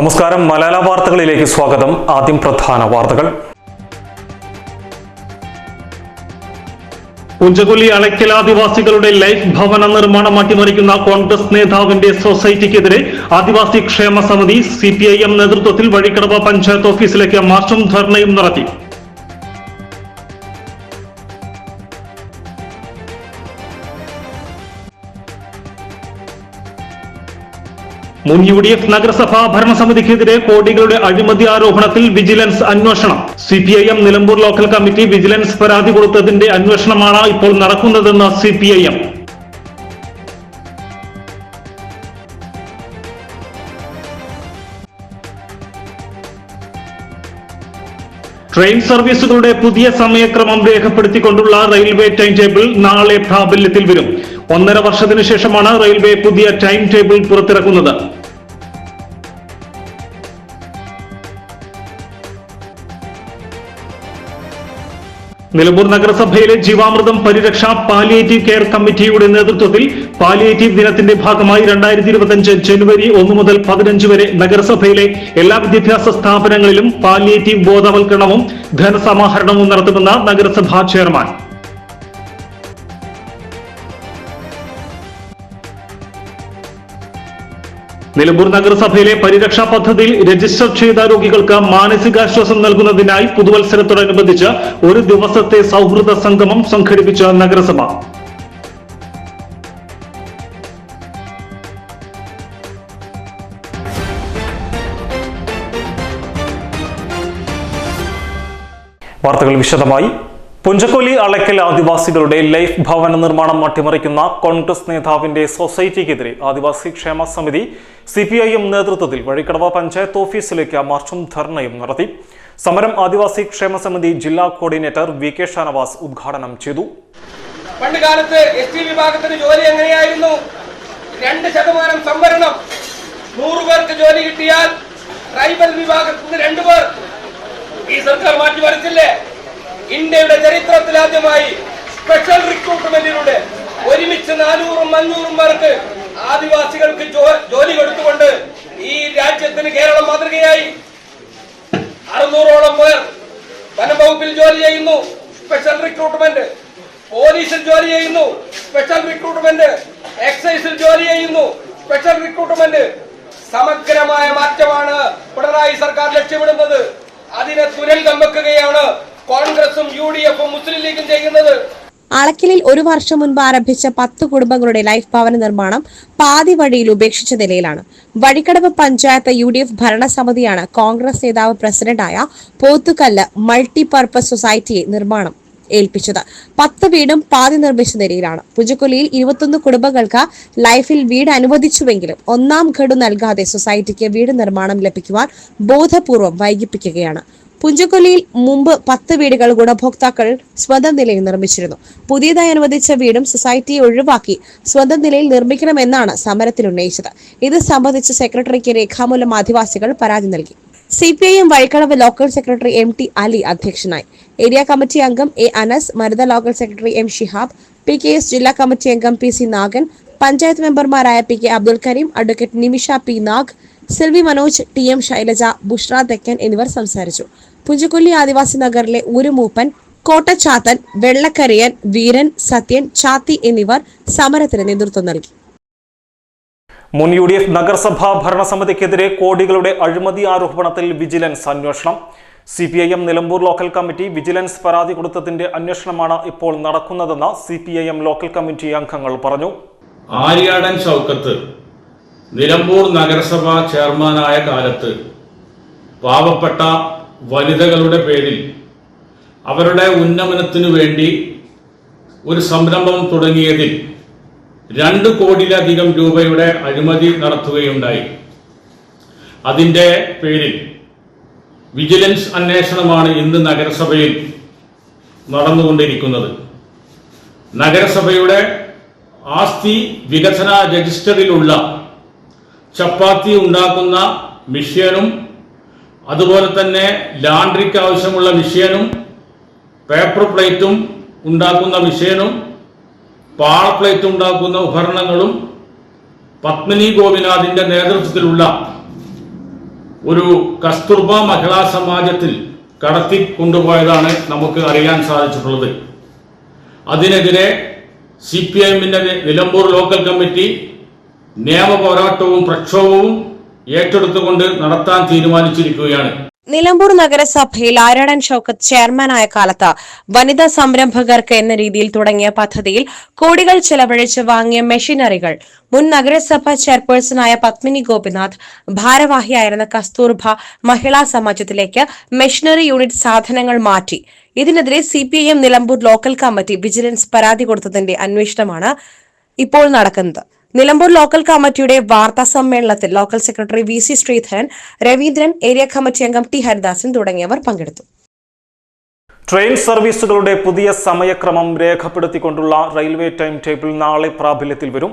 നമസ്കാരം. മലയാള വാർത്തകളിലേക്ക് സ്വാഗതം. ആദ്യം പ്രധാന വാർത്തകൾ. ഉഞ്ചകൊല്ലി അണയ്ക്കൽ ആദിവാസികളുടെ ലൈഫ് ഭവന നിർമ്മാണം അട്ടിമറിക്കുന്ന കോൺഗ്രസ് നേതാവിന്റെ സൊസൈറ്റിക്കെതിരെ ആദിവാസി ക്ഷേമ സമിതി സി നേതൃത്വത്തിൽ വഴിക്കടവ് പഞ്ചായത്ത് ഓഫീസിലേക്ക് മാർച്ചും ധർണയും നടത്തി. മുൻ യു ഡി എഫ് നഗരസഭാ ഭരണസമിതിക്കെതിരെ കോടികളുടെ അഴിമതി ആരോപണത്തിൽ വിജിലൻസ് അന്വേഷണം. C P I M Nilambur local committee vigilance പരാതി കൊടുത്തതിന്റെ അന്വേഷണമാണ് ഇപ്പോൾ നടക്കുന്നതെന്ന് C P I M train സർവീസുകളുടെ പുതിയ സമയക്രമം രേഖപ്പെടുത്തിക്കൊണ്ടുള്ള റെയിൽവേ ടൈം ടേബിൾ നാളെ പ്രാബല്യത്തിൽ വരും. ഒന്നര വർഷത്തിനു ശേഷമാണ് റെയിൽവേ പുതിയ ടൈം ടേബിൾ പുറത്തിറക്കുന്നത്. നിലമ്പൂർ നഗരസഭയിലെ ജീവാമൃതം പരിരക്ഷ പാലിയേറ്റീവ് കെയർ കമ്മിറ്റിയുടെ നേതൃത്വത്തിൽ പാലിയേറ്റീവ് ദിനത്തിന്റെ ഭാഗമായി രണ്ടായിരത്തി ഇരുപത്തിയഞ്ച് ജനുവരി ഒന്ന് മുതൽ പതിനഞ്ച് വരെ നഗരസഭയിലെ എല്ലാ വിദ്യാഭ്യാസ സ്ഥാപനങ്ങളിലും പാലിയേറ്റീവ് ബോധവൽക്കരണവും ധനസമാഹരണവും നടത്തുമെന്ന് നഗരസഭാ ചെയർമാൻ. നിലമ്പൂർ നഗരസഭയിലെ പരിരക്ഷാ പദ്ധതിയിൽ രജിസ്റ്റർ ചെയ്ത രോഗികൾക്ക് മാനസികാശ്വാസം നൽകുന്നതിനായി പുതുവത്സരത്തോടനുബന്ധിച്ച് ഒരു ദിവസത്തെ സൗഹൃദ സംഗമം സംഘടിപ്പിച്ച നഗരസഭ. വാർത്തകൾ വിശദമായി. പുഞ്ചക്കൊല്ലി അളക്കൽ ആദിവാസികളുടെ ലൈഫ് ഭവന നിർമ്മാണം അട്ടിമറിക്കുന്ന കോൺഗ്രസ് നേതാവിന്റെ സൊസൈറ്റിക്കെതിരെ ആദിവാസി ക്ഷേമ സമിതി സി പി ഐ എം നേതൃത്വത്തിൽ വഴിക്കടവ പഞ്ചായത്ത് ഓഫീസിലേക്ക് മാർച്ചും ധർണയും നടത്തി. സമരം ആദിവാസി ക്ഷേമ സമിതി ജില്ലാ കോർഡിനേറ്റർ വി കെ ഷാനവാസ് ഉദ്ഘാടനം ചെയ്തു. പണ്ട് കാലത്ത് എസ് ടി വിഭാഗത്തിന് ജോലി എങ്ങനെയായിരുന്നു? രണ്ട് ശതമാനം സംവരണം. നൂറ് പേർക്ക് ജോലി കിട്ടിയാൽ ട്രൈബൽ വിഭാഗത്തിന് രണ്ടു പേർ. ഈ സർക്കാർ മാറ്റിമറിച്ചില്ലേ ഇന്ത്യയുടെ ചരിത്രത്തിൽ ആദ്യമായി സ്പെഷ്യൽ റിക്രൂട്ട്മെന്റിലൂടെ ഒരുമിച്ച് നാനൂറും അഞ്ഞൂറും പേർക്ക് ആദിവാസികൾക്ക് ജോലി കൊടുത്തുകൊണ്ട് ഈ രാജ്യത്തിന് കേരളം മാതൃകയായി. അറുന്നൂറോളം പേർ വനംവകുപ്പിൽ ജോലി ചെയ്യുന്നു സ്പെഷ്യൽ റിക്രൂട്ട്മെന്റ് പോലീസിൽ ജോലി ചെയ്യുന്നു സ്പെഷ്യൽ റിക്രൂട്ട്മെന്റ് എക്സൈസിൽ ജോലി ചെയ്യുന്നു സ്പെഷ്യൽ റിക്രൂട്ട്മെന്റ് സമഗ്രമായ മാറ്റമാണ് പിണറായി സർക്കാർ ലക്ഷ്യമിടുന്നത്. അതിനെ തുരൽ വെക്കുകയാണ്. കോൺഗ്രസും യു ഡി എഫും മുസ്ലിം ലീഗും ചെയ്യുന്നത്. അളക്കിലിൽ ഒരു വർഷം മുൻപ് ആരംഭിച്ച പത്ത് കുടുംബങ്ങളുടെ ലൈഫ് ഭവന നിർമ്മാണം പാതി വഴിയിൽ ഉപേക്ഷിച്ച നിലയിലാണ്. Vazhikkadavu panchayat U D F ഭരണസമിതിയാണ് Congress നേതാവ് പ്രസിഡന്റായ പോത്തുകല്ല് മൾട്ടിപർപ്പസ് സൊസൈറ്റിയെ നിർമ്മാണം ഏൽപ്പിച്ചത്. പത്ത് വീടും പാതി നിർമ്മിച്ച നിലയിലാണ്. പുജക്കൊല്ലിയിൽ ഇരുപത്തൊന്ന് കുടുംബങ്ങൾക്ക് ലൈഫിൽ വീട് അനുവദിച്ചുവെങ്കിലും ഒന്നാം ഘടു നൽകാതെ സൊസൈറ്റിക്ക് വീട് നിർമ്മാണം ലഭിക്കുവാൻ ബോധപൂർവം വൈകിപ്പിക്കുകയാണ്. പുഞ്ചക്കൊല്ലിയിൽ മുമ്പ് പത്ത് വീടുകൾ ഗുണഭോക്താക്കൾ സ്വന്തം നിലയിൽ നിർമ്മിച്ചിരുന്നു. പുതിയതായി അനുവദിച്ച വീടും സൊസൈറ്റിയെ ഒഴിവാക്കി സ്വന്തം നിലയിൽ നിർമ്മിക്കണമെന്നാണ് സമരത്തിൽ ഉന്നയിച്ചത്. ഇത് സംബന്ധിച്ച് സെക്രട്ടറിക്ക് രേഖാമൂലം ആദിവാസികൾ പരാതി നൽകി. C P I M Vazhikkadavu local secretary M T Ali അധ്യക്ഷനായി. ഏരിയ കമ്മിറ്റി അംഗം A Anas Marutha local secretary M Shihab P K S ജില്ലാ കമ്മിറ്റി അംഗം പി സി നാഗൻ പഞ്ചായത്ത് മെമ്പർമാരായ P K Abdul Kareem advocate Nimisha P Nag Selvi Manoj T M Shailaja Bushra Thekkan എന്നിവർ സംസാരിച്ചു. പുഞ്ചക്കൊല്ലി ആദിവാസി നഗറിലെ ഊരുമൂപ്പൻ കോട്ടച്ചാത്തൻ വെള്ളക്കരയൻ വീരൻ സത്യൻ ചാത്തി എന്നിവർ സമരത്തിന് നേതൃത്വം നൽകി. മുൻ യു ഡി എഫ് നഗരസഭാ ഭരണസമിതിക്കെതിരെ കോടികളുടെ അഴിമതി ആരോപണത്തിൽ വിജിലൻസ് അന്വേഷണം. C P I M Nilambur local committee vigilance പരാതി കൊടുത്തതിന്റെ അന്വേഷണമാണ് ഇപ്പോൾ നടക്കുന്നതെന്ന് C P I M local committee അംഗങ്ങൾ പറഞ്ഞു. ആര്യാടൻ ചൗക്കത്ത് നിലമ്പൂർ നഗരസഭാ ചെയർമാനായ കാലത്ത് പാവപ്പെട്ട വനിതകളുടെ പേരിൽ അവരുടെ ഉന്നമനത്തിനു വേണ്ടി ഒരു സംരംഭം തുടങ്ങിയതിൽ രണ്ട് കോടിയിലധികം രൂപയുടെ അഴിമതി നടത്തുകയുണ്ടായി. അതിന്റെ പേരിൽ വിജിലൻസ് അന്വേഷണമാണ് ഇന്ന് നഗരസഭയിൽ നടന്നുകൊണ്ടിരിക്കുന്നത്. നഗരസഭയുടെ ആസ്തി വികസന രജിസ്റ്ററിലുള്ള ചപ്പാത്തി ഉണ്ടാക്കുന്ന മിഷ്യനും അതുപോലെ തന്നെ ലാൻഡ്രിക്ക് ആവശ്യമുള്ള മിഷ്യനും പേപ്പർ പ്ലേറ്റും ഉണ്ടാക്കുന്ന മിഷ്യനും പാള പ്ലേറ്റ് ഉണ്ടാക്കുന്ന ഉപകരണങ്ങളും പത്മിനി ഗോപിനാഥിന്റെ നേതൃത്വത്തിലുള്ള ഒരു കസ്തൂർബ മഹിളാ സമാജത്തിൽ കടത്തി കൊണ്ടുപോയതാണ് നമുക്ക് അറിയാൻ സാധിച്ചിട്ടുള്ളത്. അതിനെതിരെ സി പി എമ്മിന്റെ നിലമ്പൂർ ലോക്കൽ കമ്മിറ്റി നിയമ പോരാട്ടവും പ്രക്ഷോഭവും ഏറ്റെടുത്തുകൊണ്ട് നടത്താൻ തീരുമാനിച്ചിരിക്കുകയാണ്. നിലമ്പൂർ നഗരസഭയിൽ ആരാടൻ ഷൌക്കത്ത് ചെയർമാനായ കാലത്ത് വനിതാ സംരംഭകർക്ക് എന്ന രീതിയിൽ തുടങ്ങിയ പദ്ധതിയിൽ കോടികൾ ചെലവഴിച്ച് വാങ്ങിയ മെഷീനറികൾ. മുൻ നഗരസഭ ചെയർപേഴ്സണായ പത്മിനി ഗോപിനാഥ് ഭാരവാഹിയായിരുന്ന കസ്തൂർഭ മഹിളാ സമാജത്തിലേക്ക് മെഷീനറി യൂണിറ്റ് സാധനങ്ങൾ മാറ്റി. ഇതിനെതിരെ C P I M Nilambur local committee vigilance പരാതി കൊടുത്തതിന്റെ അന്വേഷണമാണ് ഇപ്പോൾ നടക്കുന്നത്. നിലമ്പൂർ ലോക്കൽ കമ്മിറ്റിയുടെ വാർത്താ സമ്മേളനത്തിൽ local secretary V C Sreedharan Raveendran area committee അംഗം ടി ഹരിദാസൻ തുടങ്ങിയവർ പങ്കെടുത്തു. ട്രെയിൻ സർവീസുകളുടെ പുതിയ സമയക്രമം രേഖപ്പെടുത്തിക്കൊണ്ടുള്ള റെയിൽവേ ടൈം ടേബിൾ നാളെ പ്രാബല്യത്തിൽ വരും.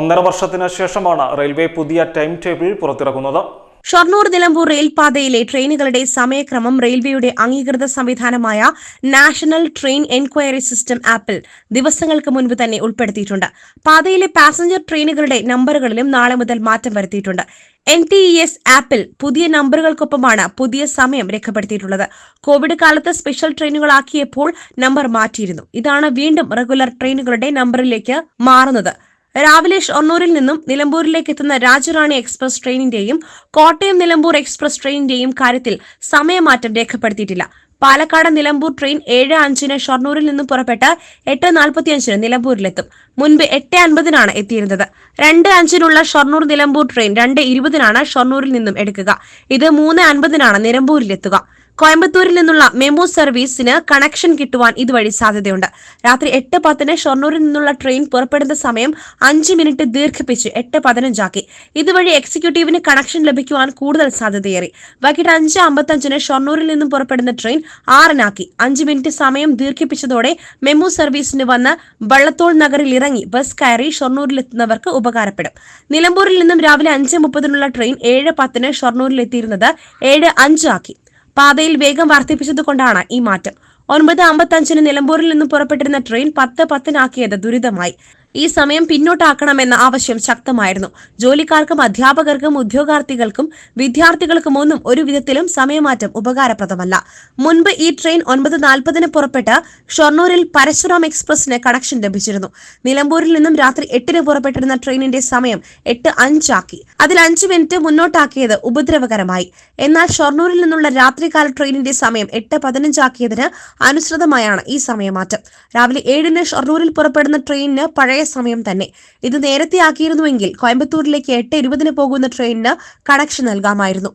ഒന്നര വർഷത്തിന് ശേഷമാണ് റെയിൽവേ പുതിയ ടൈം ടേബിൾ പുറത്തിറക്കുന്നത്. ഷൊർണൂർ നിലമ്പൂർ റെയിൽപാതയിലെ ട്രെയിനുകളുടെ സമയക്രമം റെയിൽവേയുടെ അംഗീകൃത സംവിധാനമായ നാഷണൽ ട്രെയിൻ എൻക്വയറി സിസ്റ്റം ആപ്പിൽ ദിവസങ്ങൾക്ക് മുൻപ് തന്നെ ഉൾപ്പെടുത്തിയിട്ടുണ്ട്. പാതയിലെ പാസഞ്ചർ ട്രെയിനുകളുടെ നമ്പറുകളിലും നാളെ മുതൽ മാറ്റം വരുത്തിയിട്ടുണ്ട്. എൻ ടി ഇ എസ് ആപ്പിൽ പുതിയ നമ്പറുകൾക്കൊപ്പമാണ് പുതിയ സമയം രേഖപ്പെടുത്തിയിട്ടുള്ളത്. കോവിഡ് കാലത്ത് സ്പെഷ്യൽ ട്രെയിനുകളാക്കിയപ്പോൾ നമ്പർ മാറ്റിയിരുന്നു. ഇതാണ് വീണ്ടും റെഗുലർ ട്രെയിനുകളുടെ നമ്പറിലേക്ക് മാറുന്നത്. രാവിലെ ഷൊർണൂരിൽ നിന്നും നിലമ്പൂരിലേക്ക് എത്തുന്ന രാജറാണി എക്സ്പ്രസ് ട്രെയിനിന്റെയും കോട്ടയം നിലമ്പൂർ എക്സ്പ്രസ് ട്രെയിനിന്റെയും കാര്യത്തിൽ സമയമാറ്റം രേഖപ്പെടുത്തിയിട്ടില്ല. പാലക്കാട് നിലമ്പൂർ ട്രെയിൻ ഏഴ് അഞ്ചിന് ഷൊർണൂരിൽ നിന്നും പുറപ്പെട്ട് എട്ട് നാൽപ്പത്തിയഞ്ചിന് നിലമ്പൂരിലെത്തും. മുൻപ് എട്ട് അൻപതിനാണ് എത്തിയിരുന്നത്. രണ്ട് അഞ്ചിനുള്ള ഷൊർണൂർ നിലമ്പൂർ ട്രെയിൻ രണ്ട് ഇരുപതിനാണ് ഷൊർണൂരിൽ നിന്നും എടുക്കുക. ഇത് മൂന്ന് അൻപതിനാണ് നിലമ്പൂരിലെത്തുക. കോയമ്പത്തൂരിൽ നിന്നുള്ള മെമു സർവീസിന് കണക്ഷൻ കിട്ടുവാൻ ഇതുവഴി സാധ്യതയുണ്ട്. രാത്രി എട്ട് പത്തിന് ഷൊർണൂരിൽ നിന്നുള്ള ട്രെയിൻ പുറപ്പെടുന്ന സമയം അഞ്ച് മിനിറ്റ് ദീർഘിപ്പിച്ച് എട്ട് പതിനഞ്ചാക്കി. ഇതുവഴി എക്സിക്യൂട്ടീവിന് കണക്ഷൻ ലഭിക്കുവാൻ കൂടുതൽ സാധ്യതയേറി. വൈകിട്ട് അഞ്ച് അമ്പത്തഞ്ചിന് ഷൊർണൂരിൽ നിന്നും പുറപ്പെടുന്ന ട്രെയിൻ ആറിനാക്കി. അഞ്ച് മിനിറ്റ് സമയം ദീർഘിപ്പിച്ചതോടെ മെമു സർവീസിന് വന്ന് വള്ളത്തോൾ നഗറിൽ ഇറങ്ങി ബസ് കയറി ഷൊർണൂരിലെത്തുന്നവർക്ക് ഉപകാരപ്പെടും. നിലമ്പൂരിൽ നിന്നും രാവിലെ അഞ്ച് മുപ്പതിനുള്ള ട്രെയിൻ ഏഴ് പത്തിന് ഷൊർണൂരിലെത്തിയിരുന്നത് ഏഴ് അഞ്ചാക്കി. പാതയിൽ വേഗം വർദ്ധിപ്പിച്ചതുകൊണ്ടാണ് ഈ മാറ്റം. ഒൻപത് അമ്പത്തഞ്ചിന് നിലമ്പൂരിൽ നിന്ന് പുറപ്പെട്ടിരുന്ന ട്രെയിൻ പത്ത് പത്തിനാക്കിയത് ദുരിതമായി. ഈ സമയം പിന്നോട്ടാക്കണമെന്ന ആവശ്യം ശക്തമായിരുന്നു. ജോലിക്കാർക്കും അധ്യാപകർക്കും ഉദ്യോഗാർത്ഥികൾക്കും വിദ്യാർത്ഥികൾക്കും ഒന്നും ഒരു വിധത്തിലും സമയമാറ്റം ഉപകാരപ്രദമല്ല. മുൻപ് ഈ ട്രെയിൻ ഒൻപത് നാൽപ്പതിന് പുറപ്പെട്ട് ഷൊർണൂരിൽ പരശുറാം എക്സ്പ്രസിന് കണക്ഷൻ ലഭിച്ചിരുന്നു. നിലമ്പൂരിൽ നിന്നും രാത്രി എട്ടിന് പുറപ്പെട്ടിരുന്ന ട്രെയിനിന്റെ സമയം എട്ട് അഞ്ചാക്കി. അതിൽ അഞ്ച് മിനിറ്റ് മുന്നോട്ടാക്കിയത് ഉപദ്രവകരമായി. എന്നാൽ ഷൊർണൂരിൽ നിന്നുള്ള രാത്രികാല ട്രെയിനിന്റെ സമയം എട്ട് പതിനഞ്ചാക്കിയതിന് അനുസൃതമായാണ് ഈ സമയമാറ്റം. രാവിലെ ഏഴിന് ഷൊർണൂരിൽ പുറപ്പെടുന്ന ട്രെയിനിന് പഴയ സമയം തന്നെ. ഇത് നേരത്തെ ആക്കിയിരുന്നുവെങ്കിൽ കോയമ്പത്തൂരിലേക്ക് എട്ട് ഇരുപതിന് പോകുന്ന ട്രെയിനിന് കണക്ഷൻ നൽകാമായിരുന്നു.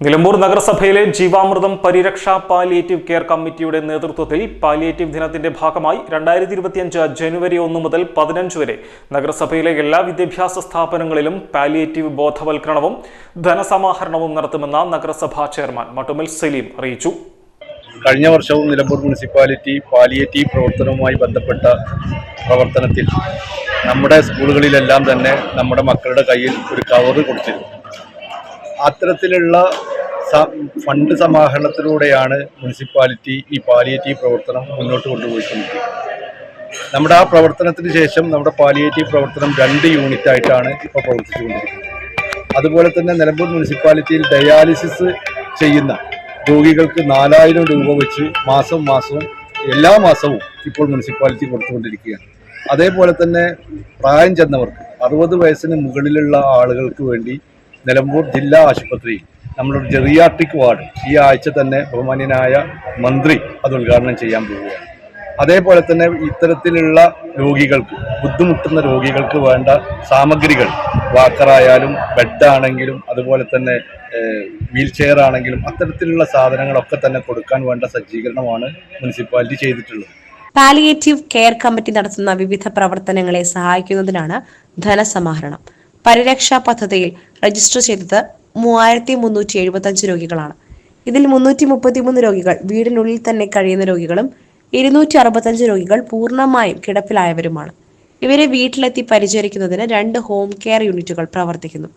നിലമ്പൂർ നഗരസഭയിലെ ജീവാമൃതം പരിരക്ഷാ പാലിയേറ്റീവ് കെയർ കമ്മിറ്റിയുടെ നേതൃത്വത്തിൽ പാലിയേറ്റീവ് ദിനത്തിന്റെ ഭാഗമായി രണ്ടായിരത്തി ഇരുപത്തിയഞ്ച് ജനുവരി ഒന്ന് മുതൽ പതിനഞ്ച് വരെ നഗരസഭയിലെ എല്ലാ വിദ്യാഭ്യാസ സ്ഥാപനങ്ങളിലും പാലിയേറ്റീവ് ബോധവൽക്കരണവും ധനസമാഹരണവും നടത്തുമെന്ന് നഗരസഭാ ചെയർമാൻ മട്ടുമൽ സലീം അറിയിച്ചു. കഴിഞ്ഞ വർഷവും നിലമ്പൂർ മുനിസിപ്പാലിറ്റി പാലിയേറ്റീവ് പ്രവർത്തനവുമായി ബന്ധപ്പെട്ട പ്രവർത്തനത്തിൽ നമ്മുടെ സ്കൂളുകളിലെല്ലാം തന്നെ നമ്മുടെ മക്കളുടെ കയ്യിൽ ഒരു കവർ കൊടുത്തിരുന്നു. അത്തരത്തിലുള്ള ഫണ്ട് സമാഹരണത്തിലൂടെയാണ് മുനിസിപ്പാലിറ്റി ഈ പാലിയേറ്റീവ് പ്രവർത്തനം മുന്നോട്ട് കൊണ്ടുപോയിക്കൊണ്ടിരിക്കുന്നത്. നമ്മുടെ ആ പ്രവർത്തനത്തിന് ശേഷം നമ്മുടെ പാലിയേറ്റീവ് പ്രവർത്തനം രണ്ട് യൂണിറ്റ് ആയിട്ടാണ് ഇപ്പോൾ പ്രവർത്തിച്ചുകൊണ്ടിരിക്കുന്നത്. അതുപോലെ തന്നെ നിലമ്പൂർ മുനിസിപ്പാലിറ്റിയിൽ ഡയാലിസിസ് ചെയ്യുന്ന രോഗികൾക്ക് നാലായിരം രൂപ വെച്ച് മാസം മാസവും എല്ലാ മാസവും ഇപ്പോൾ മുനിസിപ്പാലിറ്റി കൊടുത്തുകൊണ്ടിരിക്കുകയാണ്. അതേപോലെ തന്നെ പ്രായം ചെന്നവർക്ക് അറുപത് വയസ്സിന് മുകളിലുള്ള ആളുകൾക്ക് വേണ്ടി നിലമ്പൂർ ജില്ലാ ആശുപത്രിയിൽ നമ്മളൊരു ജെറിയാട്രിക് വാർഡ് ഈ ആഴ്ച തന്നെ ബഹുമാന്യനായ മന്ത്രി അത് ഉദ്ഘാടനം ചെയ്യാൻ പോവുകയാണ്. അതേപോലെ തന്നെ ഇത്തരത്തിലുള്ള രോഗികൾക്ക് ബുദ്ധിമുട്ടുന്ന രോഗികൾക്ക് വേണ്ട സാമഗ്രികൾ വാക്കറായാലും ബെഡാണെങ്കിലും അതുപോലെ തന്നെ വീൽ ചെയർ ആണെങ്കിലും അത്തരത്തിലുള്ള സാധനങ്ങളൊക്കെ തന്നെ കൊടുക്കാൻ വേണ്ട സജ്ജീകരണമാണ് മുനിസിപ്പാലിറ്റി ചെയ്തിട്ടുള്ളത്. പാലിയേറ്റീവ് കെയർ കമ്മിറ്റി നടത്തുന്ന വിവിധ പ്രവർത്തനങ്ങളെ സഹായിക്കുന്നതിനാണ് ധനസമാഹരണം. പരിരക്ഷാ പദ്ധതിയിൽ രജിസ്റ്റർ ചെയ്തത് മൂവായിരത്തി മുന്നൂറ്റി എഴുപത്തി അഞ്ച് രോഗികളാണ്. ഇതിൽ മുന്നൂറ്റി മുപ്പത്തിമൂന്ന് രോഗികൾ വീടിനുള്ളിൽ തന്നെ കഴിയുന്ന രോഗികളും ഇരുന്നൂറ്റി അറുപത്തഞ്ച് രോഗികൾ പൂർണമായും കിടപ്പിലായവരുമാണ്. ഇവരെ വീട്ടിലെത്തി പരിചരിക്കുന്നതിന് രണ്ട് ഹോം കെയർ യൂണിറ്റുകൾ പ്രവർത്തിക്കുന്നു.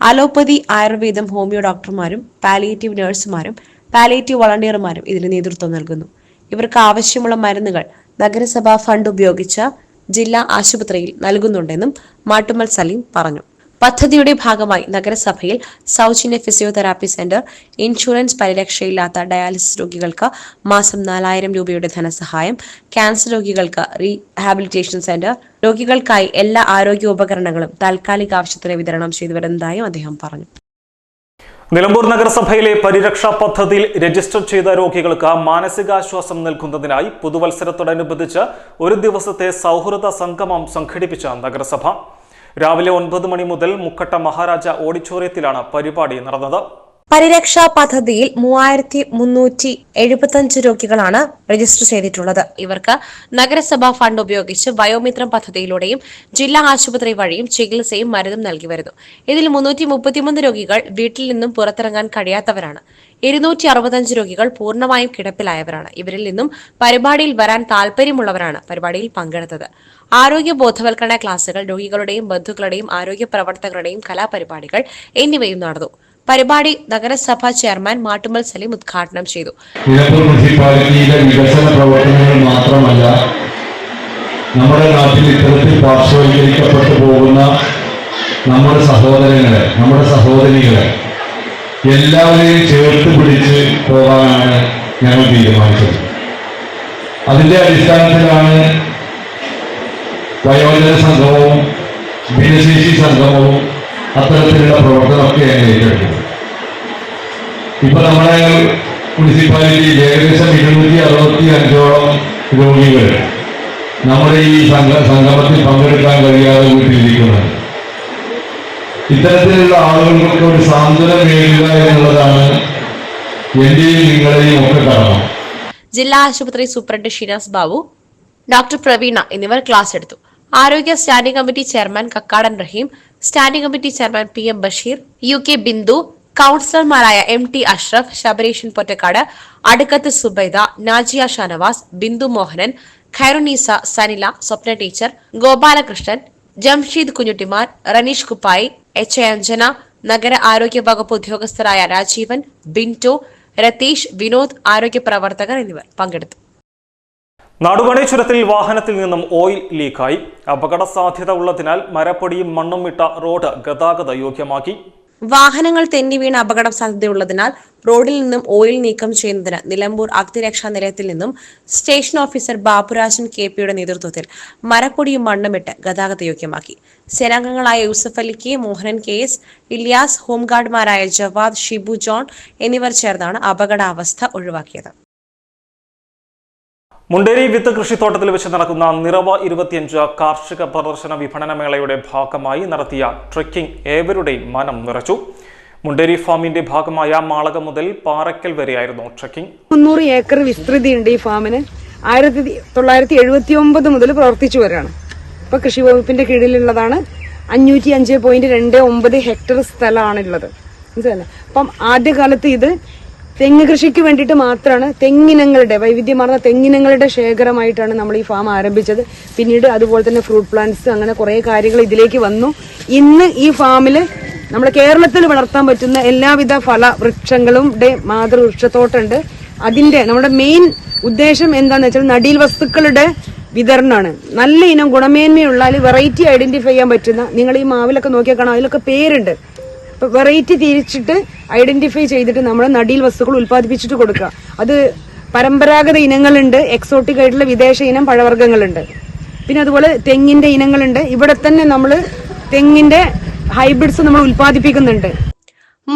അലോപ്പതി ആയുർവേദം ഹോമിയോ ഡോക്ടർമാരും പാലിയേറ്റീവ് നഴ്സുമാരും പാലിയേറ്റീവ് വളണ്ടിയർമാരും ഇതിന് നേതൃത്വം നൽകുന്നു. ഇവർക്ക് ആവശ്യമുള്ള മരുന്നുകൾ നഗരസഭാ ഫണ്ട് ഉപയോഗിച്ച ജില്ലാ ആശുപത്രിയിൽ നൽകുന്നുണ്ടെന്നും മാട്ടുമൽ സലീം പറഞ്ഞു. പദ്ധതിയുടെ ഭാഗമായി നഗരസഭയിൽ സൗജന്യ ഫിസിയോതെറാപ്പി സെന്റർ ഇൻഷുറൻസ് പരിരക്ഷയില്ലാത്ത ഡയാലിസിസ് രോഗികൾക്ക് മാസം നാലായിരം രൂപയുടെ ധനസഹായം ക്യാൻസർ രോഗികൾക്ക് റീഹാബിലിറ്റേഷൻ സെന്റർ രോഗികൾക്കായി എല്ലാ ആരോഗ്യ ഉപകരണങ്ങളും താൽക്കാലിക ആവശ്യത്തിന് വിതരണം ചെയ്തു വരുന്നതായും അദ്ദേഹം പറഞ്ഞു. നിലമ്പൂർ നഗരസഭയിലെ പരിരക്ഷാ പദ്ധതിയിൽ രജിസ്റ്റർ ചെയ്ത രോഗികൾക്ക് മാനസികാശ്വാസം നൽകുന്നതിനായി പുതുവത്സരത്തോടനുബന്ധിച്ച് ഒരു ദിവസത്തെ സൗഹൃദ സംഗമം സംഘടിപ്പിച്ച നഗരസഭ. രാവിലെ ഒൻപത് മണി മുതൽ മുക്കട്ട മഹാരാജ ഓഡിറ്റോറിയത്തിലാണ് പരിപാടി നടന്നത്. പരിരക്ഷാ പദ്ധതിയിൽ മൂവായിരത്തി മുന്നൂറ്റി എഴുപത്തഞ്ച് രോഗികളാണ് രജിസ്റ്റർ ചെയ്തിട്ടുള്ളത്. ഇവർക്ക് നഗരസഭാ ഫണ്ട് ഉപയോഗിച്ച് വയോമിത്രം പദ്ധതിയിലൂടെയും ജില്ലാ ആശുപത്രി വഴിയും ചികിത്സയും മരുന്നും നൽകി വരുന്നു. ഇതിൽ മുന്നൂറ്റി രോഗികൾ വീട്ടിൽ നിന്നും പുറത്തിറങ്ങാൻ കഴിയാത്തവരാണ്. ഇരുന്നൂറ്റി അറുപത്തഞ്ച് രോഗികൾ പൂർണമായും കിടപ്പിലായവരാണ്. ഇവരിൽ നിന്നും പരിപാടിയിൽ വരാൻ താൽപര്യമുള്ളവരാണ് പരിപാടിയിൽ പങ്കെടുത്തത്. ആരോഗ്യ ബോധവൽക്കരണ ക്ലാസുകൾ രോഗികളുടെയും ബന്ധുക്കളുടെയും ആരോഗ്യ പ്രവർത്തകരുടെയും കലാപരിപാടികൾ എന്നിവയും നടന്നു. പരിപാടി നഗരസഭാ ചെയർമാൻ മാട്ടുമൽ സലീം ഉദ്ഘാടനം ചെയ്തു. മുനിസിപ്പാലിറ്റിയിലെ വികസന പ്രവർത്തനങ്ങൾ മാത്രമല്ല നമ്മുടെ നാട്ടിൽ ഇത്തരത്തിൽ പാർശ്വവൽക്കരിക്കപ്പെട്ടു പോകുന്ന നമ്മുടെ സഹോദരങ്ങളെ നമ്മുടെ സഹോദരികളെ എല്ലാവരെയും ചേർത്ത് പിടിച്ച് പോകാനാണ് ഞങ്ങൾ തീരുമാനിച്ചത്. അതിന്റെ അടിസ്ഥാനത്തിലാണ് വയോജന സംഘവും ഭിന്നശേഷി സംഘവും അത്തരത്തിലുള്ള പ്രവർത്തനമൊക്കെ ഏറ്റെടുക്കുന്നത് ഇപ്പൊ നമ്മുടെ മുനിസിപ്പാലിറ്റിയിൽ ഏകദേശം ഇരുന്നൂറ്റി അറുപത്തി അഞ്ചോളം രോഗികൾ നമ്മുടെ ഈ സംഘ സംഗമത്തിൽ പങ്കെടുക്കാൻ കഴിയാതെ വീട്ടിലിരിക്കുന്നത്. ഇത്തരത്തിലുള്ള ആളുകൾക്ക് ഒരു സാന്ത്വനമേകുക എന്നുള്ളതാണ് എന്റെയും നിങ്ങളെയും ഒക്കെ കടമ. ജില്ലാ ആശുപത്രി സൂപ്രണ്ട് ഷിനാസ് ബാബു ഡോക്ടർ പ്രവീണ എന്നിവർ ക്ലാസ് എടുത്തു. ആരോഗ്യ standing committee chairman Kakkadan Rahim standing committee chairman P M Basheer U K Bindu കൗൺസിലർമാരായ M T Ashraf Shabareeshan Pottakkad Adukkath Subaida Najiya Shanavas Bindu Mohanan Khairunisa Sanila Swapna teacher Gopalakrishnan Jamsheed കുഞ്ഞുട്ടിമാർ Ranish Kuppayi H A Anjana നഗര ആരോഗ്യ വകുപ്പ് ഉദ്യോഗസ്ഥരായ രാജീവൻ ബിന്റു രതീഷ് വിനോദ് ആരോഗ്യ പ്രവർത്തകർ എന്നിവർ പങ്കെടുത്തു. നാടുകാണി ചുരത്തിൽ വാഹനത്തിൽ നിന്നും ഓയിൽ ലീക്കായി. അപകട സാധ്യത ഉള്ളതിനാൽ മരപ്പൊടിയും മണ്ണും ഇട്ട റോഡ് ഗതാഗത യോഗ്യമാക്കി. വാഹനങ്ങൾ തെന്നി വീണ അപകടം സാധ്യതയുള്ളതിനാൽ റോഡിൽ നിന്നും ഓയിൽ നീക്കം ചെയ്യുന്നതിന് നിലമ്പൂർ അഗ്നിരക്ഷാ നിലയത്തിൽ നിന്നും സ്റ്റേഷൻ ഓഫീസർ ബാബുരാജൻ കെ പിയുടെ നേതൃത്വത്തിൽ മരപ്പൊടിയും മണ്ണുമിട്ട് ഗതാഗത യോഗ്യമാക്കി. സേനാംഗങ്ങളായ Yusuf Ali K Mohanan K S Iliyas ഹോംഗാർഡുമാരായ Javad Shibu John എന്നിവർ ചേർന്നാണ് അപകടാവസ്ഥ ഒഴിവാക്കിയത്. മുണ്ടേരി വിത്ത് കൃഷിത്തോട്ടത്തിൽ വെച്ച് നടക്കുന്ന നിറവ ഇരുപത്തിയഞ്ച് കാർഷിക പ്രദർശന വിപണന മേളയുടെ ഭാഗമായി നടത്തിയ ട്രെക്കിംഗ് ഏവരുടെയും മനം നിറച്ചു. മുണ്ടേരി ഫാമിന്റെ ഭാഗമായ മാളക മുതൽ പാറക്കൽ വരെയായിരുന്നു ട്രെക്കിംഗ്. മുന്നൂറ് ഏക്കർ വിസ്തൃതിയുണ്ട് ഈ ഫാമിന്. ആയിരത്തി തൊള്ളായിരത്തി എഴുപത്തി ഒമ്പത് മുതൽ പ്രവർത്തിച്ചു വരികയാണ് ഇപ്പൊ കൃഷി വകുപ്പിന്റെ കീഴിലുള്ളതാണ് അഞ്ഞൂറ്റി അഞ്ച് പോയിന്റ് രണ്ട് ഒമ്പത് ഹെക്ടർ സ്ഥലമാണുള്ളത്. മനസ്സിലല്ലേ അപ്പം ആദ്യകാലത്ത് ഇത് തെങ്ങ് കൃഷിക്ക് വേണ്ടിയിട്ട് മാത്രമാണ് തെങ്ങിനങ്ങളുടെ വൈവിധ്യമാർന്ന തെങ്ങിനങ്ങളുടെ ശേഖരമായിട്ടാണ് നമ്മൾ ഈ ഫാം ആരംഭിച്ചത്. പിന്നീട് അതുപോലെ തന്നെ ഫ്രൂട്ട് പ്ലാന്റ്സ് അങ്ങനെ കുറേ കാര്യങ്ങൾ ഇതിലേക്ക് വന്നു. ഇന്ന് ഈ ഫാമിൽ നമ്മൾ കേരളത്തിൽ വളർത്താൻ പറ്റുന്ന എല്ലാവിധ ഫല വൃക്ഷങ്ങളുടെ മാതൃവൃക്ഷത്തോട്ടുണ്ട്. അതിന്റെ നമ്മുടെ മെയിൻ ഉദ്ദേശം എന്താണെന്ന് വെച്ചാൽ നടീൽ വസ്തുക്കളുടെ വിതരണമാണ് നല്ല ഇനം ഗുണമേന്മയുള്ള അല്ലെങ്കിൽ വെറൈറ്റി ഐഡന്റിഫൈ ചെയ്യാൻ പറ്റുന്ന നിങ്ങൾ ഈ മാവിലൊക്കെ നോക്കിയാൽ കാണാം അതിലൊക്കെ പേരുണ്ട്. വെറൈറ്റി തിരിച്ചിട്ട് ഐഡന്റിഫൈ ചെയ്തിട്ട് നമ്മൾ നടീൽ വസ്തുക്കൾ ഉൽപ്പാദിപ്പിച്ചിട്ട് കൊടുക്കുക. അത് പരമ്പരാഗത ഇനങ്ങളുണ്ട് എക്സോട്ടിക് ആയിട്ടുള്ള വിദേശ ഇനം പഴവർഗങ്ങളുണ്ട്. പിന്നെ അതുപോലെ തെങ്ങിന്റെ ഇനങ്ങളുണ്ട്. ഇവിടെ തന്നെ നമ്മൾ തെങ്ങിന്റെ ഹൈബ്രിഡ്സ് നമ്മൾ ഉൽപ്പാദിപ്പിക്കുന്നുണ്ട്.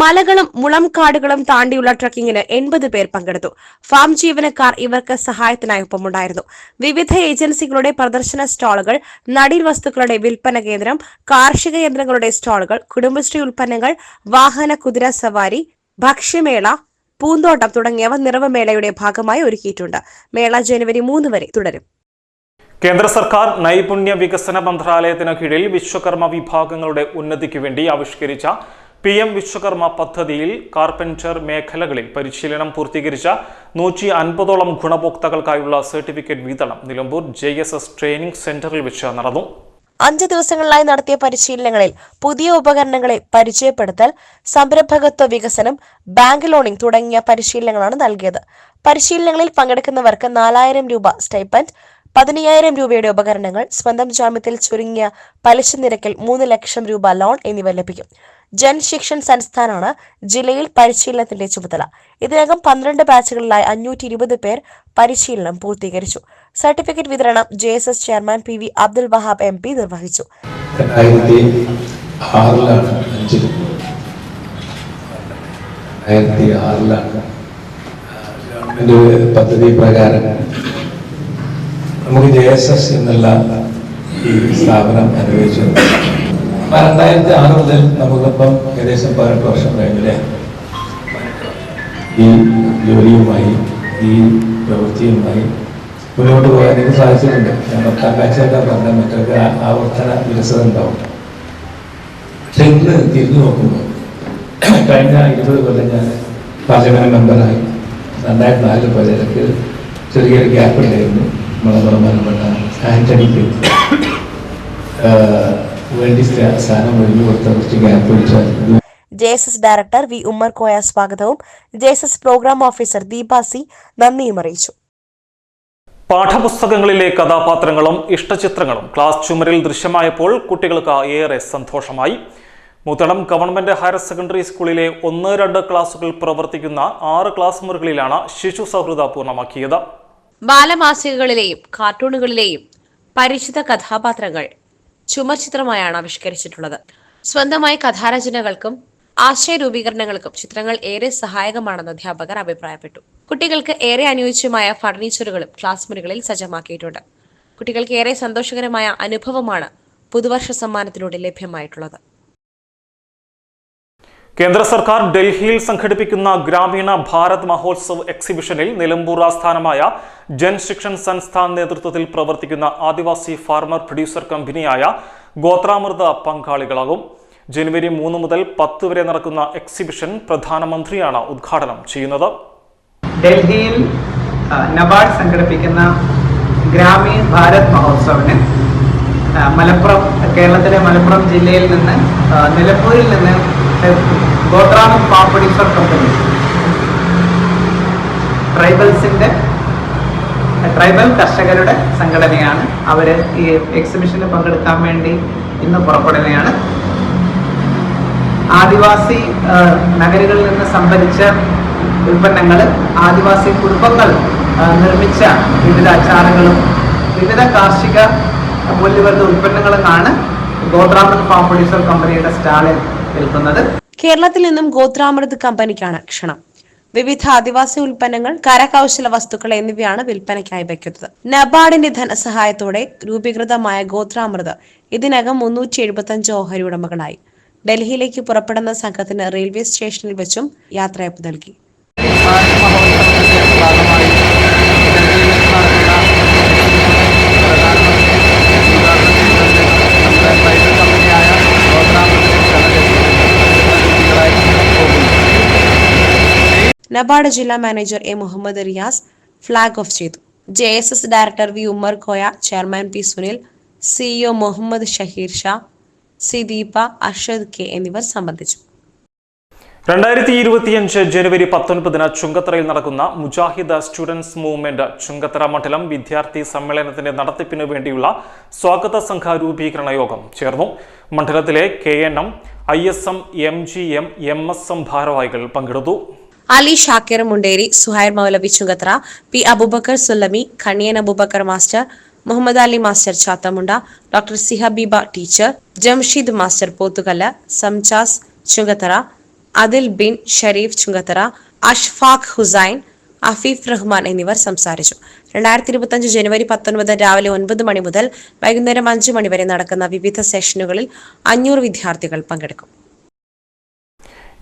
മലകളും മുളംകാടുകളും താണ്ടിയുള്ള ട്രക്കിങ്ങിന് എൺപത് പേർ പങ്കെടുത്തു. ഫാം ജീവനക്കാർ ഇവർക്ക് സഹായത്തിനായി ഒപ്പമുണ്ടായിരുന്നു. വിവിധ ഏജൻസികളുടെ പ്രദർശന സ്റ്റാളുകൾ നടീൽ വസ്തുക്കളുടെ വിൽപ്പന കേന്ദ്രം കാർഷിക യന്ത്രങ്ങളുടെ സ്റ്റാളുകൾ കുടുംബശ്രീ ഉൽപ്പന്നങ്ങൾ വാഹന കുതിര സവാരി ഭക്ഷ്യമേള പൂന്തോട്ടം തുടങ്ങിയവ നിറവമേളയുടെ ഭാഗമായി ഒരുക്കിയിട്ടുണ്ട്. മേള ജനുവരി മൂന്ന് വരെ തുടരും. കേന്ദ്ര സർക്കാർ നൈപുണ്യ വികസന മന്ത്രാലയത്തിന് കീഴിൽ വിശ്വകർമ്മ വിഭാഗങ്ങളുടെ ഉന്നതിക്ക് വേണ്ടി ആവിഷ്കരിച്ച പി എം വിശ്വകർമ്മ പദ്ധതിയിൽ കാർപ്പൻചർ മേഖലകളിൽ പരിശീലനം പൂർത്തീകരിച്ച നൂറ്റി അൻപതോളം ഗുണഭോക്താക്കൾക്കായുള്ള സർട്ടിഫിക്കറ്റ് വിതരണം Nilambur J S S training സെന്ററിൽ വെച്ച് നടന്നു. അഞ്ച് ദിവസങ്ങളിലായി നടത്തിയ പരിശീലനങ്ങളിൽ പുതിയ ഉപകരണങ്ങളെ പരിചയപ്പെടുത്തൽ സംരംഭകത്വ വികസനം ബാങ്ക് ലോണിംഗ് തുടങ്ങിയ പരിശീലനങ്ങളാണ് നൽകിയത്. പരിശീലനങ്ങളിൽ പങ്കെടുക്കുന്നവർക്ക് നാലായിരം രൂപ സ്റ്റൈപ്പൻഡ് പതിനയ്യായിരം രൂപയുടെ ഉപകരണങ്ങൾ സ്വന്തം ജാമ്യത്തിൽ ചുരുങ്ങിയ പലിശ നിരക്കിൽ മൂന്ന് ലക്ഷം രൂപ ലോൺ എന്നിവ ലഭിക്കും. ജൻ ശിക്ഷൻ സംസ്ഥാനാണ് ജില്ലയിൽ പരിശീലനത്തിന്റെ ചുമതല. ഇതിനകം പന്ത്രണ്ട് ബാച്ചുകളിലായി അഞ്ഞൂറ്റി ഇരുപത് പേർ പരിശീലനം പൂർത്തീകരിച്ചു. സർട്ടിഫിക്കറ്റ് വിതരണം J S S chairman P V Abdul Wahab M P നിർവഹിച്ചു. പദ്ധതി പ്രകാരം നമുക്ക് ജെ എസ് എസ് എന്നുള്ള ഈ സ്ഥാപനം അപ്പൊ രണ്ടായിരത്തി ആറ് മുതൽ നമുക്കിപ്പം ഏകദേശം പതിനെട്ട് വർഷം കഴിഞ്ഞില്ലേ ഈ ജോലിയുമായി ഈ പ്രവൃത്തിയുമായി മുന്നോട്ട് പോകാൻ എനിക്ക് സാധിച്ചിട്ടുണ്ട്. ഞാൻ പത്താം കാഴ്ചയൊക്കെ പറഞ്ഞ മറ്റൊക്കെ ആവർത്തന വികസനം ഉണ്ടാവും പക്ഷെ ഇന്ന് തിരിഞ്ഞു നോക്കുമ്പോൾ കഴിഞ്ഞ ഇരുപത് കൊല്ലം ഞാൻ പാർലമെന്റ് മെമ്പറായി. രണ്ടായിരത്തി നാല് പതിനൊക്കെ ചെറിയൊരു ഗ്യാപ്പ് ഉണ്ടായിരുന്നു. നമ്മളെ ബഹുമാനപ്പെട്ട ആന്റണിക്ക് വേണ്ടി സ്ഥാനം ഒഴിഞ്ഞു കൊടുത്ത കുറച്ച് ഗ്യാപ്പ് ഒഴിച്ചാൽ J S S director V Ummer Koya സ്വാഗതവും. J S S programme officer Deepa C നന്ദിയും അറിയിച്ചു. പാഠപുസ്തകങ്ങളിലെ കഥാപാത്രങ്ങളും ഇഷ്ടചിത്രങ്ങളും ക്ലാസ് ചുമരിൽ ദൃശ്യമായപ്പോൾ കുട്ടികൾക്ക് ഏറെ സന്തോഷമായി. മുത്തടം ഗവൺമെന്റ് ഹയർ സെക്കൻഡറി സ്കൂളിലെ ഒന്ന് രണ്ട് ക്ലാസുകൾ പ്രവർത്തിക്കുന്ന ആറ് ക്ലാസ് മുറികളിലാണ് ശിശു സൗഹൃദ പൂർണമാക്കിയത്. ബാലമാസികകളിലെയും കാർട്ടൂണുകളിലെയും പരിചിത കഥാപാത്രങ്ങൾ ചുമർ ചിത്രമായാണ് ആവിഷ്കരിച്ചിട്ടുള്ളത്. സ്വന്തമായി കഥാരചനകൾക്കും ആശയ രൂപീകരണങ്ങൾക്കും ചിത്രങ്ങൾ ഏറെ സഹായകമാണെന്ന് അധ്യാപകർ അഭിപ്രായപ്പെട്ടു. കുട്ടികൾക്ക് ഏറെ അനുയോജ്യമായ ഫർണിച്ചറുകളും ക്ലാസ് മുറികളിൽ സജ്ജമാക്കിയിട്ടുണ്ട്. കുട്ടികൾക്ക് ഏറെ സന്തോഷകരമായ അനുഭവമാണ് പുതുവർഷ സമ്മാനത്തിലൂടെ ലഭ്യമായിട്ടുള്ളത്. കേന്ദ്ര സർക്കാർ ഡൽഹിയിൽ സംഘടിപ്പിക്കുന്ന ഗ്രാമീണ ഭാരത് മഹോത്സവ് എക്സിബിഷനിൽ നിലമ്പൂർ ആസ്ഥാനമായ ജൻ ശിക്ഷൻ സംസ്ഥാൻ നേതൃത്വത്തിൽ പ്രവർത്തിക്കുന്ന ആദിവാസി ഫാർമർ പ്രൊഡ്യൂസർ കമ്പനിയായ ഗോത്രാമൃത പങ്കാളികളാകും. ജനുവരി മൂന്ന് മുതൽ പത്ത് വരെ നടക്കുന്ന എക്സിബിഷൻ പ്രധാനമന്ത്രിയാണ് ഉദ്ഘാടനം ചെയ്യുന്നത്. ഡൽഹിയിൽ നബാർഡ് സംഘടിപ്പിക്കുന്ന ഗ്രാമീൺ ഭാരത് മഹോത്സവിന് മലപ്പുറം കേരളത്തിലെ മലപ്പുറം ജില്ലയിൽ നിന്ന് നിലമ്പൂരിൽ നിന്ന് ഗോത്രാം പ്രൊഡ്യൂസർ കമ്പനി ട്രൈബൽസിന്റെ ട്രൈബൽ കർഷകരുടെ സംഘടനയാണ് അവർ ഈ എക്സിബിഷനിൽ പങ്കെടുക്കാൻ വേണ്ടി ഇന്ന് പുറപ്പെടുകയാണ്. ആദിവാസി നഗരങ്ങളിൽ നിന്ന് സംഭരിച്ച ഉൽപ്പന്നങ്ങൾ ആദിവാസി കുടുംബങ്ങൾ നിർമ്മിച്ച വിവിധ അച്ചാറുകളും വിവിധ കാർഷിക മൂല്യവർദ്ധ ഉൽപ്പന്നങ്ങളുമാണ് ഗോത്രാമൃത് ഫാം പ്രൊഡ്യൂസർ കമ്പനിയുടെ സ്റ്റാളിൽ വിൽക്കുന്നത്. കേരളത്തിൽ നിന്നും ഗോത്രാമൃത് കമ്പനിക്കാണ് ക്ഷണം. വിവിധ ആദിവാസി ഉൽപ്പന്നങ്ങൾ കരകൗശല വസ്തുക്കൾ എന്നിവയാണ് വിൽപ്പനയ്ക്കായി വയ്ക്കുന്നത്. നബാർഡിന്റെ ധനസഹായത്തോടെ രൂപീകൃതമായ ഗോത്രാമൃത് ഇതിനകം മുന്നൂറ്റി എഴുപത്തി അഞ്ച് ഓഹരി ഉടമകളായി. ഡൽഹിയിലേക്ക് പുറപ്പെടുന്ന സംഘത്തിന് റെയിൽവേ സ്റ്റേഷനിൽ വെച്ചും യാത്രയപ്പ് നൽകി ഭാരത് മഹോത്സവത്തിന്റെ ഭാഗമായി ഡൽഹിയിൽ വെച്ച് നടക്കുന്ന പ്രധാനമന്ത്രി ഉദ്ഘാടനം ചെയ്യുന്നത് നമ്മുടെ പ്രൈവറ്റ് കമ്പനിയായ ഗോത്രാമൃതിന്റെ ക്ഷണകരായി പോകുന്നു നബാർഡ് ജില്ലാ manager A Muhammad Riyas flag off ചെയ്തു. J S S director V Ummer Koya chairman P Sunil CEO Muhammad Shaheer Sha C Deepa Arshad K എന്നിവർ സംബന്ധിച്ചു. രണ്ടായിരത്തി ഇരുപത്തിയഞ്ച് ജനുവരി പത്തൊൻപതിന് ചുങ്കത്തറയിൽ നടക്കുന്ന മുജാഹിദ് സ്റ്റുഡൻസ് മൂവ്മെന്റ് ചുങ്കത്തറ മണ്ഡലം വിദ്യാർത്ഥി സമ്മേളനത്തിന്റെ നടത്തിപ്പിനു വേണ്ടിയുള്ള സ്വാഗത സംഘ രൂപീകരണ യോഗം ചേർന്നു. മണ്ഡലത്തിലെ K N M I S M M G M M S M ഭാരവാഹികൾ പങ്കെടുത്തു. Ali Shakir Munderi Suhair Maulavi Chungathara P Abubakar Sullami Kaniyan Abubakar master Muhammad Ali master Chathamunda doctor സിഹബീബ teacher Jamsheed master Pothukal സംചാസ് ചുങ്കത്തറ അദിൽ ബിൻ ഷരീഫ് ചുങ്കത്തറ അഷ്ഫാഖ് ഹുസൈൻ അഫീഫ് റഹ്മാൻ എന്നിവർ സംസാരിച്ചു. രണ്ടായിരത്തി ഇരുപത്തിയഞ്ച് ജനുവരി പത്തൊൻപത് രാവിലെ ഒൻപത് മണി മുതൽ വൈകുന്നേരം അഞ്ച് മണി വരെ നടക്കുന്ന വിവിധ സെഷനുകളിൽ അഞ്ഞൂറ് വിദ്യാർത്ഥികൾ പങ്കെടുക്കും.